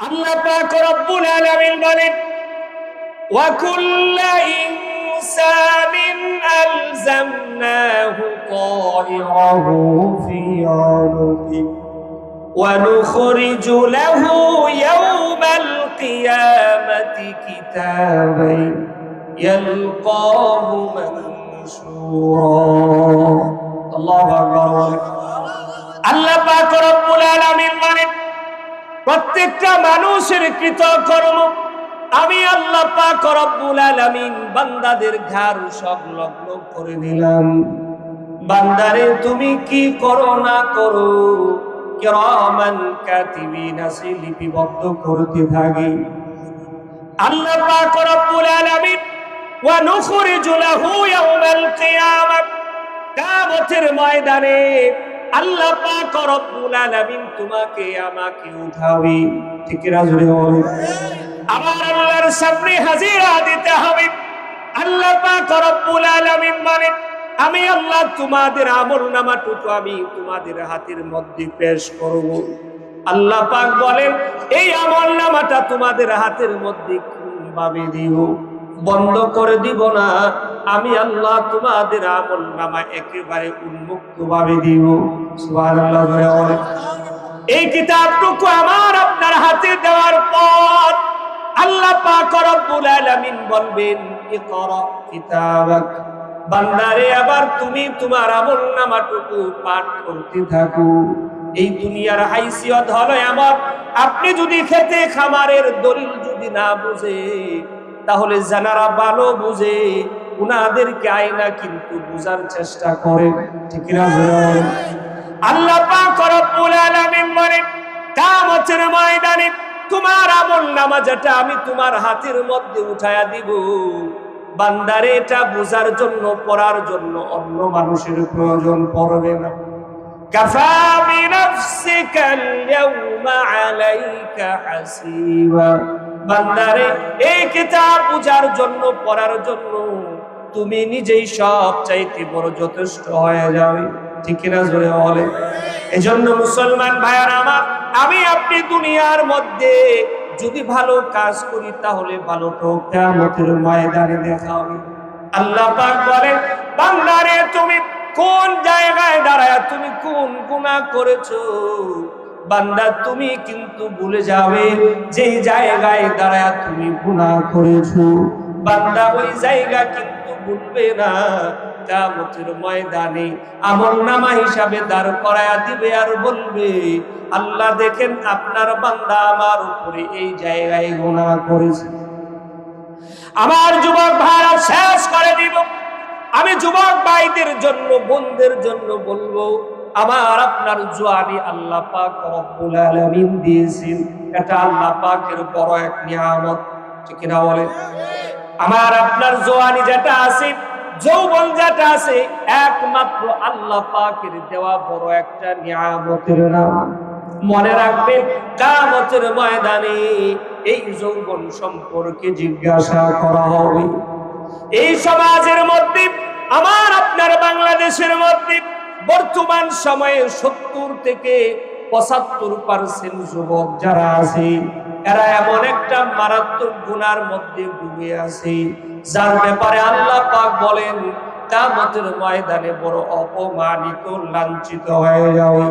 আল্লাহ পাক রব্বুল আলামিন বলেন وكل إنسان ألزمناه طائره في عنقه ونخرج له يوم القيامة كتابا يلقاه منشورا الله أكبر আল্লাহ পাক রব্বুল আলামিন বলেন প্রত্যেকটা মানুষের কৃতকর্ম। আমি আল্লাহ পাক রব্বুল আলামিন বান্দাদের ঘর সংলগ্ন করে দিলাম। বান্দারে, তুমি কি করো না করো? কিরামান কাতিবিন আছে লিপিবদ্ধ করতে থাকি। আল্লাহ পাক রব্বুল আলামিন, ওয়া নুখরিজু লাহু ইয়াউমাল কিয়ামাহ কিয়ামতের ময়দানে আল্লাহ পাক রব্বুল আলামিন তোমাকে আমাকে উঠাবে। ঠিক রাজুরে বলে আমার আল্লাহর সামনে হাজিরা দিতে হবে। আল্লাহ পাক রব্বুল আলামিন মানে আমি আল্লাহ তোমাদের আমল নামাটুকু আমি তোমাদের হাতের মধ্যে পেশ করব। আল্লাহ পাক বলেন, এই আমল নামাটা তোমাদের হাতের মধ্যে ভাবে দিব। বন্ধ করে দিব না। আমি আল্লাহ তোমাদের আমল নামা একেবারে উন্মুক্ত ভাবে দিব। এই কিতাবটুকু আমার আপনার হাতে দেওয়ার পর আল্লাহ পাক রব্বুল আলামিন বলবেন, ইকরা কিতাবাক। বান্দারে, আবার তুমি তোমার আমল নামাটুকু পাঠ করতে থাকো। এই দুনিয়ার হাইসিয়ত হলো এমন, আপনি যদি খেতে খামারের দলিল যদি না বুঝে, তাহলে জানারা ভালো বুঝে। উনাদেরকে আয়না কিন্তু বুঝার চেষ্টা করে। ঠিক না? আল্লাহ পাক রব্বুল আলামিন বলেন কিয়ামতের ময়দানে তোমার আমল নামা যেটা আমি তোমার হাতের মধ্যে উঠায়া দিব। বান্দারে এটা বোঝার জন্য, পড়ার জন্য অন্য মানুষের প্রয়োজন পড়বে না। কাফা বিনাফসিকা আলাইকা হাসিবা। বান্দারে এই কিতাব বুঝার জন্য, পড়ার জন্য তুমি নিজেই সব চাইতে বড় যথেষ্ট হয়ে যাবে। ঠিক কিনা জোরে বলে এজন্য মুসলমান ভাইয়ার আমার, আমি আপনি দুনিয়ার মধ্যে যদি ভালো কাজ করি, তাহলে ভালোটা কিয়ামতের ময়দানে দেখা হবে। আল্লাহ পাক বলেন, বান্দারে, তুমি কোন জায়গায় দাঁড়ায়, তুমি কোন গুনাহ করেছ? বান্দা, তুমি কিন্তু ভুলে যাবে যে জায়গায় দাঁড়ায় তুমি গুনাহ করেছ। বান্দা, ওই জায়গা কিন্তু ভুলবে না। কিয়ামতের ময়দানে আমল নামা হিসাবে দাঁড় করায়া দিবে আর বলবে, আল্লাহ দেখেন আপনার বান্দা আমার উপরে এই জায়গায় গুনাহ করেছে। আমার যুবক ভাইরা, শেষ করে দিব। আমি যুবক ভাইদের জন্য, বোনদের জন্য বলব আমার আপনার জোয়ানি আল্লাহ পাক রব্বুল আলামিন দিয়েছেন এটা আল্লাহ পাকের বড় এক নিয়ামত। ঠিক না বলেন? আমার আপনার জোয়ানি যেটা আছে, যৌবন যেটা আছে, একমাত্র আল্লাহ পাকের দেওয়া বড় একটা নিয়ামতের নাম। মনে রাখবেন কামতের ময়দানে এই যৌবন সম্পর্কে জিজ্ঞাসা করা হবে। এই সমাজের মধ্যে, আমার আপনার বাংলাদেশের মধ্যে বর্তমান সময়ে সত্তর থেকে পঁচাত্তর পার্সেন্ট যুবক যারা আছে, এরা এমন একটা মারাত্মক গুনার মধ্যে ডুবে আছে। যার ব্যাপারে আল্লাহ পাক বলেন কামতের ময়দানে বড় অপমানিত, লাঞ্ছিত হয়ে যাবে।